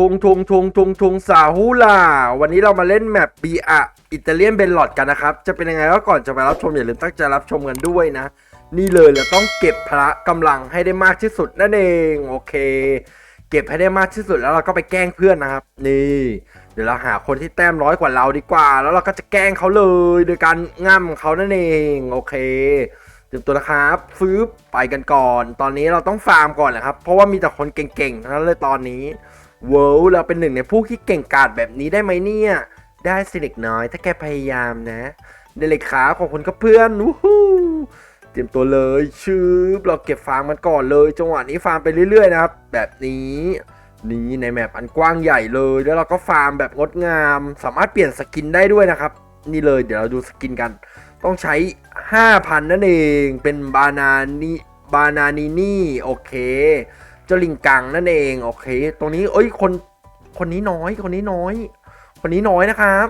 ทุงทุงทุงทุงทุงสาฮูล่าวันนี้เรามาเล่นแมปบีอะอิตาเลียนเบนลอดกันนะครับ จะเป็นยังไงก็ก่อนจะไปรับชมอย่าลืมตั้งใจรับชมกันด้วยนะ นี่เลยเราต้องเก็บพละกำลังให้ได้มากที่สุดนั่นเองโอเค เก็บให้ได้มากที่สุดแล้วเราก็ไปแกล้งเพื่อนนะครับ นี่ เดี๋ยวเราหาคนที่แต้มร้อยกว่าเราดีกว่า แล้วเราก็จะแกล้งเขาเลยโดยการง่ำเขานั่นเองโอเคเตรียมตัวนะครับฟืบไปกันก่อน ตอนนี้เราต้องฟาร์มก่อนนะครับเพราะว่ามีแต่คนเก่งๆทั้งนั้นเลยตอนนี้ เวิร์เราเป็นหนึ่งในผู้ที่เก่งกาจแบบนี้ได้ไหมเนี่ย ได้สิเด็กน้อย ถ้าแกพยายามนะเดเล็กขาของคุณก็เพื่อนวู้ฮู้เตรียมตัวเลยชืบเราเก็บฟาร์มมันก่อนเลย จังหวะนี้ฟาร์มไปเรื่อยๆนะครับ แบบนี้นี่ในแมปอันกว้างใหญ่เลย แล้วเราก็ฟาร์มแบบงดงาม สามารถเปลี่ยนสกินได้ด้วยนะครับ นี่เลยเดี๋ยวเราดูสกินกัน ต้องใช้ 5,000 นั่นเอง เป็นบานานีบานานีนี่ โอเค เจ้าลิงกังนั่นเองโอเค ตรงนี้เอ้ยคนคนนี้น้อยคนนี้น้อย คนนี้น้อยนะครับ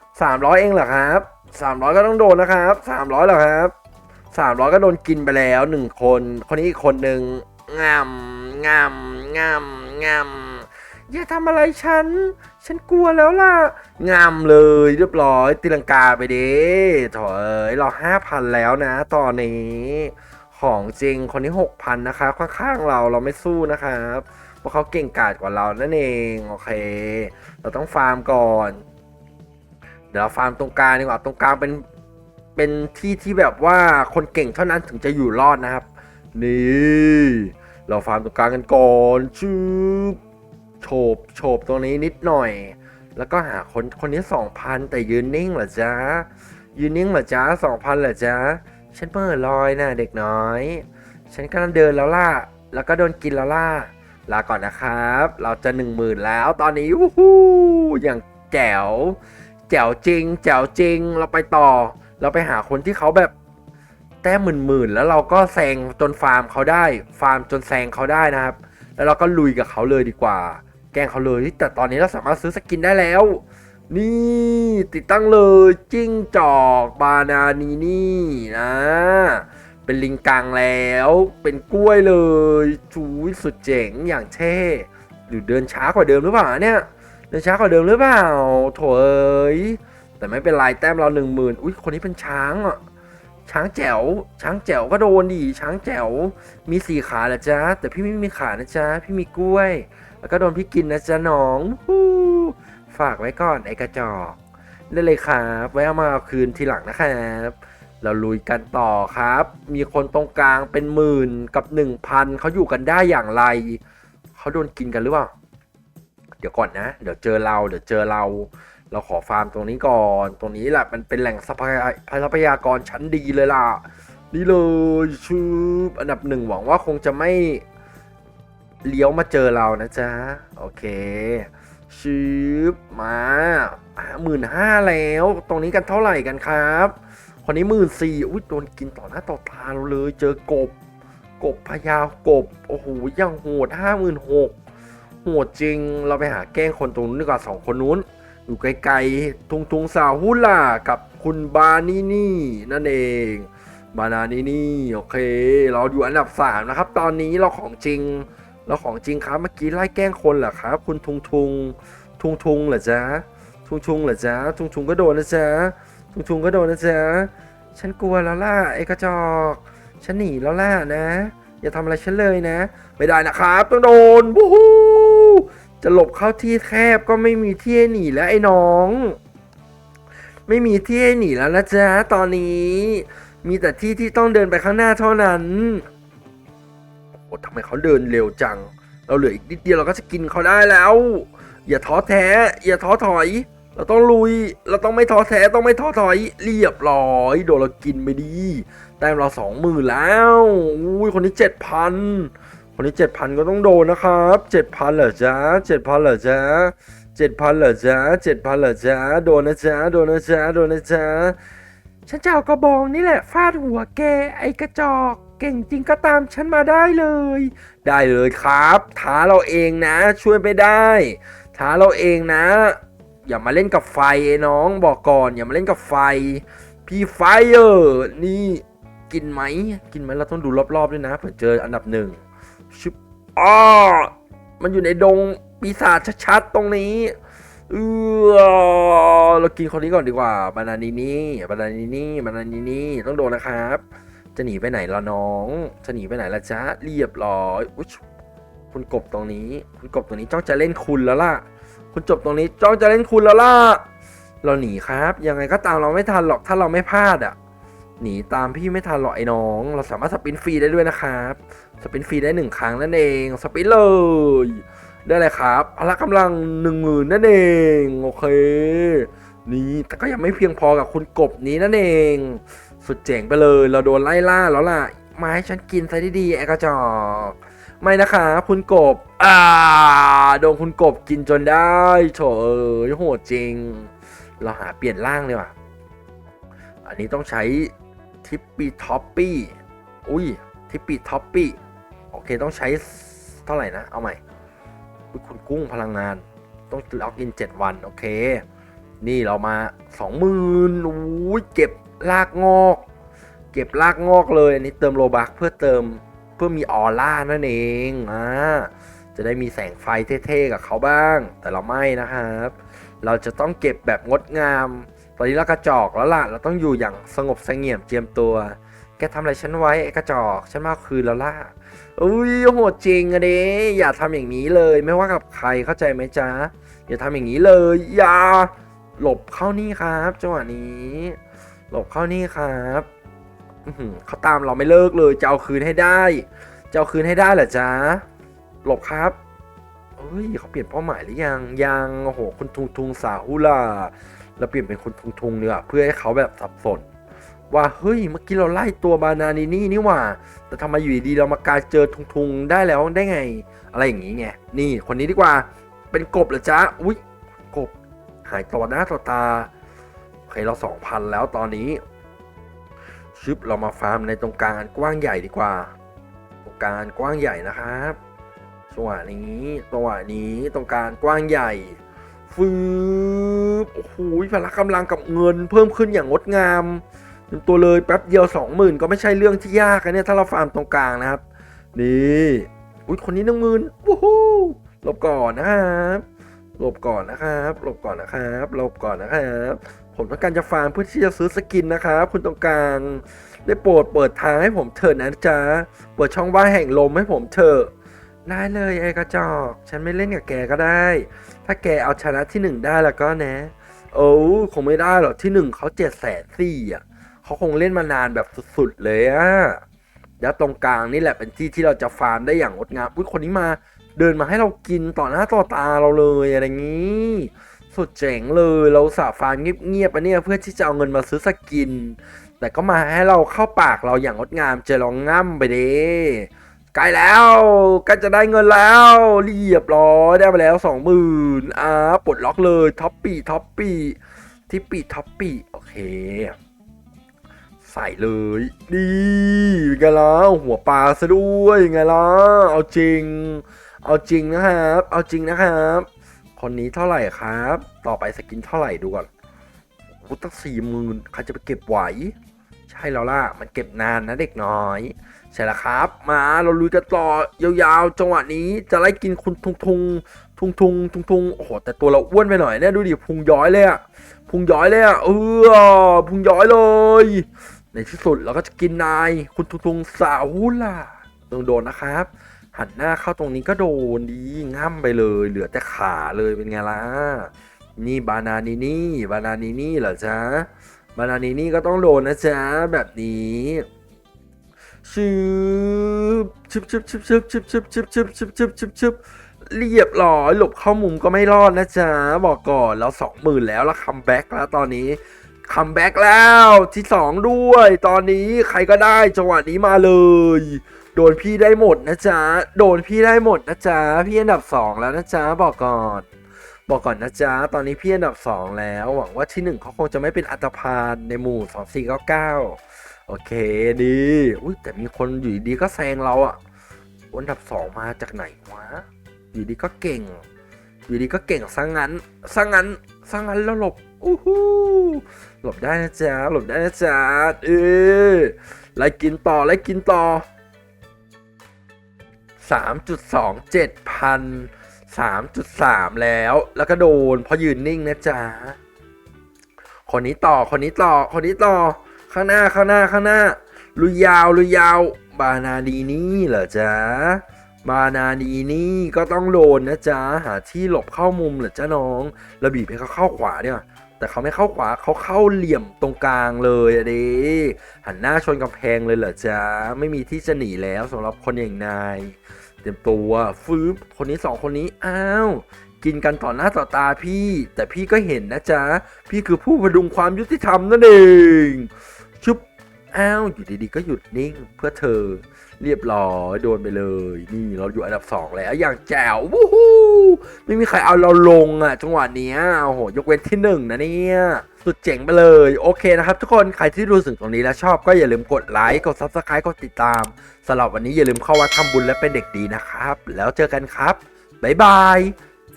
300เองเหรอครับ300ก็ต้องโดนนะครับ300เหรอครับ300ก็โดนกินไปแล้วหนึ่งคน คนนี้อีกคนหนึ่งงำงำงำงำอย่าทำอะไรฉัน ฉันกลัวแล้วล่ะ งามเลยเรียบร้อยตีลังกาไปดิถอยเราห้าพันแล้วนะตอนนี้ ของจริงคนที่หกพันนะคะ ข้างๆเราเราไม่สู้นะครับเพราะเขาเก่งกาจกว่าเรานั่นเองโอเค เราต้องฟาร์มก่อน เดี๋ยวเราฟาร์มตรงกลางดีกว่าตรงกลางเป็นเป็นที่ที่แบบว่าคนเก่งเท่านั้นถึงจะอยู่รอดนะครับ นี่ เราฟาร์มตรงกลางกันก่อนชืบโฉบโฉบตรงนี้นิดหน่อย แล้วก็หาคนคนนี้สองพันแต่ยืนนิ่งเหรอจ๊ะยืนนิ่งเหรอจ๊ะสองพันเหรอจ๊ะ ฉันเปิดลอยนะเด็กน้อย ฉันกำลังเดินแล้วล่ะ แล้วก็โดนกินแล้วล่ะ ลาก่อนนะครับ เราจะหนึ่งหมื่นแล้วตอนนี้วู้ฮู้อย่างแจ๋ว แจ๋วจริง แจ๋วจริง เราไปต่อ เราไปหาคนที่เขาแบบแต้มหมื่นๆแล้วเราก็แซงจนฟาร์มเขาได้ ฟาร์มจนแซงเขาได้นะครับ แล้วเราก็ลุยกับเขาเลยดีกว่า แกงเขาเลย แต่ตอนนี้เราสามารถซื้อสกินได้แล้ว นี่ติดตั้งเลยจิ้งจอกบานานีนี่นะ เป็นลิงกังแล้ว เป็นกล้วยเลยชูยสุดเจ๋งอย่างเท่หรือเดินช้ากว่าเดิมหรือเปล่าเนี่ย เดินช้ากว่าเดิมหรือเปล่าโถเอ้ยแต่ไม่เป็นไรแต้มเราหนึ่งหมื่นอุ้ยคนนี้เป็นช้างอะช้างแจ๋ว ช้างแจ๋วก็โดนดิ ช้างแจ๋ว มีสี่ขาแหละจ๊ะแต่พี่ไม่มีขานะจ๊ะพี่มีกล้วย แล้วก็โดนพี่กินนะจ๊ะน้องฮู้ ฝากไว้ก่อนไอกระจอกได้เลยครับ ไว้เอามาเอาคืนทีหลังนะครับ เราลุยกันต่อครับ มีคนตรงกลางเป็นหมื่นกับหนึ่งพันเขาอยู่กันได้อย่างไร เขาโดนกินกันหรือเปล่า เดี๋ยวก่อนนะ เดี๋ยวเจอเรา เดี๋ยวเจอเรา เราขอฟาร์มตรงนี้ก่อน ตรงนี้แหละมันเป็นแหล่งทรัพยาทรัพยากรชั้นดีเลยล่ะ นี่เลยชืบอันดับหนึ่งหวังว่าคงจะไม่เลี้ยวมาเจอเรานะจ๊ะ โอเค ชืบมาหมื่นห้าแล้ว ตรงนี้กันเท่าไหร่กันครับคนนี้หมื่นสี่อุ้ยโดนกินต่อหน้าต่อตาเราเลย เจอกบ กบพญาวกบ โอ้โหยังโหดห้าหมื่นหกโหดจริง เราไปหาแกล้งคนตรงนู้นดีกว่าสองคนนู้น อยู่ไกลๆ ทุงทุงสาวฮุล่ากับคุณบานี่นี่นั่นเอง บานานี่นี่ โอเค เราอยู่อันดับสามนะครับ ตอนนี้เราของจริง เราของจริงครับเมื่อกี้ไล่แกล้งคนเหรอครับ คุณทุงทุงทุงทุงเหรอจ๊ะทุงทุงเหรอจ๊ะทุงทุงก็โดนนะจ๊ะทุงทุงก็โดนนะจ๊ะฉันกลัวแล้วล่ะไอ้กระจอกฉันหนีแล้วล่ะนะ อย่าทำอะไรฉันเลยนะ ไม่ได้นะครับต้องโดนวู้ฮู้จะหลบเข้าที่แคบก็ไม่มีที่ให้หนีแล้วไอ้น้อง ไม่มีที่ให้หนีแล้วนะจ๊ะตอนนี้ มีแต่ที่ที่ต้องเดินไปข้างหน้าเท่านั้น โอ้ทำไมเขาเดินเร็วจัง เราเหลืออีกนิดเดียวเราก็จะกินเขาได้แล้ว อย่าท้อแท้ อย่าท้อถอย เราต้องลุย เราต้องไม่ท้อแท้ ต้องไม่ท้อถอย เรียบร้อย โดนเรากินไปดี แต้มเราสองหมื่นแล้ว อุ้ย คนนี้เจ็ดพัน คนนี้เจ็ดพันก็ต้องโดนนะครับเจ็ดพันเหรอจ๊ะเจ็ดพันเหรอจ๊ะเจ็ดพันเหรอจ๊ะเจ็ดพันเหรอจ๊ะโดนนะจ๊ะโดนนะจ๊ะโดนนะจ๊ะฉันจะเอากระบองนี่แหละฟาดหัวแกไอกระจอก เก่งจริงก็ตามฉันมาได้เลย ได้เลยครับ ท้าเราเองนะ ช่วยไม่ได้ ท้าเราเองนะ อย่ามาเล่นกับไฟไอ้น้องบอกก่อนอย่ามาเล่นกับไฟ พี่ไฟเออร์นี่กินไหมกินไหมเราต้องดูรอบๆด้วยนะเผื่อเจออันดับหนึ่งชิบอ้อมันอยู่ในดงปีศาจชัดๆตรงนี้เออเรากินคนนี้ก่อนดีกว่าบานานีนี่บานานีนี่บานานีนี่ต้องโดนนะครับ จะหนีไปไหนล่ะน้อง จะหนีไปไหนล่ะจ๊ะเรียบร้อยอุ๊ยคุณกบตรงนี้ คุณกบตรงนี้จ้องจะเล่นคุณแล้วล่ะ คุณจบตรงนี้จ้องจะเล่นคุณแล้วล่ะ เราหนีครับ ยังไงก็ตามเราไม่ทันหรอกถ้าเราไม่พลาดอะ หนีตามพี่ไม่ทันหรอกไอ้น้อง เราสามารถสปินฟรีได้ด้วยนะครับ สปินฟรีได้หนึ่งครั้งนั่นเอง สปินเลย ได้เลยครับพละกำลังหนึ่งหมื่นนั่นเอง โอเค นี่แต่ก็ยังไม่เพียงพอกับคุณกบนี้นั่นเอง สุดเจ๋งไปเลย เราโดนไล่ล่าแล้วล่ะ มาให้ฉันกินซะดีๆไอ้กระจอกไม่นะคะ คุณกบ อ่า โดนคุณกบกินจนได้โถเอ้ยโหดจริง เราหาเปลี่ยนร่างเลยว่ะ อันนี้ต้องใช้ทิปปี้ท็อปปี้ อุ้ย ทิปปี้ท็อปปี้ โอเคต้องใช้เท่าไหร่นะ เอาใหม่คุณกุ้งพลังงาน ต้องล็อกอิน 7 วัน โอเค นี่เรามา 20,000อุ้ยเก็บ ลากงอก เก็บลากงอกเลยอันนี้เติมโลบักเพื่อเติมเพื่อมีออร่านั่นเองอ่าจะได้มีแสงไฟเท่ๆกับเขาบ้าง แต่เราไม่นะครับ เราจะต้องเก็บแบบงดงาม ตอนนี้เรากระจอกแล้วล่ะ เราต้องอยู่อย่างสงบเสงี่ยมเจียมตัว แกทำอะไรฉันไว้ไอ้กระจอกฉันมาเอาคืนแล้วล่ะอุ้ยโหดจริงอะเด้อย่าทำอย่างนี้เลย ไม่ว่ากับใครเข้าใจไหมจ๊ะอย่าทำอย่างนี้เลย อย่าหลบเข้านี่ครับจังหวะนี้ หลบเข้านี่ครับเขาตามเราไม่เลิกเลย จะเอาคืนให้ได้ จะเอาคืนให้ได้เหรอจ๊ะ หลบครับเฮ้ยเขาเปลี่ยนเป้าหมายหรือยัง ยังโอ้โหคุณทุงทุงสาหุล่าเราเปลี่ยนเป็นคุณทุงทุงเนีกว่ยเพื่อให้เขาแบบสับสน ว่าเฮ้ยเมื่อกี้เราไล่ตัวบานานีนี่นี่หว่า แต่ทำไมอยู่ดีเรามากลายเจอทุงทุงได้แล้วได้ไง อะไรอย่างนี้ไง นี่คนนี้ดีกว่า เป็นกบเหรอจ๊ะ อุ้ยกบ หายต่อหน้าต่อตา เคเราสองพันแล้วตอนนี้ชึบเรามาฟาร์มในตรงกลางกว้างใหญ่ดีกว่า ตรงกลางกว้างใหญ่นะครับจังหวะนี้จังหวะนี้ตรงกลางกว้างใหญ่ฟืบโอ้โหพละกำลังกับเงินเพิ่มขึ้นอย่างงดงามตัวเลยแป๊บเดียวสองหมื่นก็ไม่ใช่เรื่องที่ยากนะเนี่ยถ้าเราฟาร์มตรงกลางนะครับ นี่อุ้ยคนนี้หนึ่งหมื่นวู้ฮู้หลบก่อนนะครับหลบก่อนนะครับหลบก่อนนะครับหลบก่อนนะครับ ผมต้องการจะฟาร์มเพื่อที่จะซื้อสกินนะครับคุณตรงกลางได้โปรดเปิดทางให้ผมเถิดนะจ๊ะเปิดช่องว่างแห่งลมให้ผมเถอะได้เลยไอ้กระจอก ฉันไม่เล่นกับแกก็ได้ ถ้าแกเอาชนะที่หนึ่งได้แล้วก็นะ โอ้คงไม่ได้หรอกที่หนึ่งเขาเจ็ดแสนสี่อะเขาคงเล่นมานานแบบสุดๆเลยอะแล้วตรงกลางนี่แหละเป็นที่ที่เราจะฟาร์มได้อย่างงดงามอุ้ยคนนี้มา เดินมาให้เรากินต่อหน้าต่อตาเราเลยอะไรอย่างนี้ สุดเจ๋งเลยเราสาฟาร์มเงียบๆไปเนี่ยเพื่อที่จะเอาเงินมาซื้อสกิน แต่ก็มาให้เราเข้าปากเราอย่างงดงามเจอลองง่ำไปเด้ใกล้แล้วก็จะได้เงินแล้วเรียบร้อยได้มาแล้วสองหมื่นอ่าปลดล็อกเลยท็อปปี้ท็อปปี้ทิปปี้ท็อปปี้โอเค ใส่เลยดีไงล่ะหัวปลาซะด้วยไงล่ะเอาจริง เอาจริงนะครับ เอาจริงนะครับ คนนี้เท่าไหร่ครับ ต่อไปสกินเท่าไหร่ดูก่อนโอ้ตั้งสี่หมื่นใครจะไปเก็บไหว ใช่แล้วล่ะ มันเก็บนานนะเด็กน้อย ใช่แล้วครับ มาเราลุยกันต่อยาวๆ จังหวะนี้จะไล่กินคุณทุงทุงทุงทุงทุงทุงโอ้โห แต่ตัวเราอ้วนไปหน่อยเนี่ยดูดิพุงย้อยเลยอะพุงย้อยเลยอะเออพุงย้อยเลย ในที่สุดเราก็จะกินนาย คุณทุงทุงสาวล่ะต้องโดนนะครับ หันหน้าเข้าตรงนี้ก็โดนดีง่ำไปเลย เหลือแต่ขาเลยเป็นไงล่ะ นี่บานานีนี่บานานีนี่เหรอจ๊ะบานานีนี่ก็ต้องโดนนะจ๊ะแบบนี้ชืบชึบชึบชึบชึบชึบชึบชึบชึบชึบชึบชึบชึบเรียบร้อยหลบเข้ามุมก็ไม่รอดนะจ๊ะ บอกก่อนแล้วสองหมื่นแล้วแล้วคัมแบ็กแล้วตอนนี้คัมแบ็กแล้วที่สองด้วย ตอนนี้ใครก็ได้จังหวะนี้มาเลย โดนพี่ได้หมดนะจ๊ะ โดนพี่ได้หมดนะจ๊ะ พี่อันดับสองแล้วนะจ๊ะ บอกก่อน บอกก่อนนะจ๊ะ ตอนนี้พี่อันดับสองแล้ว หวังว่าที่หนึ่งเขาคงจะไม่เป็นอัตภานในหมู่สองสี่เก้าเก้าโอเคดีอุ้ยแต่มีคนอยู่ดีก็แซงเราอะอันดับสองมาจากไหนวะ อยู่ดีก็เก่ง อยู่ดีก็เก่งซะงั้นซะงั้นซะงั้นแล้วหลบอู้หูหลบได้นะจ๊ะ หลบได้นะจ๊ะ เออไล่กินต่อไล่กินต่อ 3.27 พัน 3.3 แล้ว แล้วก็โดน เพราะยืนนิ่งนะจ๊ะ คนนี้ต่อ คนนี้ต่อ คนนี้ต่อ ข้างหน้า ข้างหน้า ข้างหน้า ลุยยาว ลุยยาว บานาดีนี่เหรอจ๊ะ บานาดีนี่ก็ต้องโดนนะจ๊ะ หาที่หลบเข้ามุมเหรอจ๊ะน้องแล้วบีบให้เขาเข้าขวาเนี่ย แต่เขาไม่เข้าขวาเขาเข้าเหลี่ยมตรงกลางเลยอะดิหันหน้าชนกำแพงเลยเหรอจ๊ะไม่มีที่จะหนีแล้วสำหรับคนอย่างนายเตรียมตัวฟื้นคนนี้สองคนนี้อ้าวกินกันต่อหน้าต่อตาพี่ แต่พี่ก็เห็นนะจ๊ะ พี่คือผู้พดุงความยุติธรรมนั่นเองชุบ อ้าวอยู่ดีๆก็หยุดนิ่งเพื่อเธอเรียบร้อยโดนไปเลย นี่เราอยู่อันดับสองแล้วอย่างแจ๋ววู้ฮู้ไม่มีใครเอาเราลงอะ จังหวะเนี้ยโอ้โหยกเว้นที่หนึ่งนะเนี่ยสุดเจ๋งไปเลย โอเคนะครับทุกคนใครที่ดูถึงตรงนี้แล้วชอบก็อย่าลืมกดไลค์กด Subscribe กดติดตามสำหรับวันนี้อย่าลืมเข้าวัดทำบุญและเป็นเด็กดีนะครับ แล้วเจอกันครับบ๊ายบาย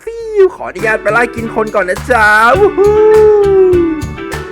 ฟิวขออนุญาตไปไล่กินคนก่อนนะจ๊ะวู้ฮู้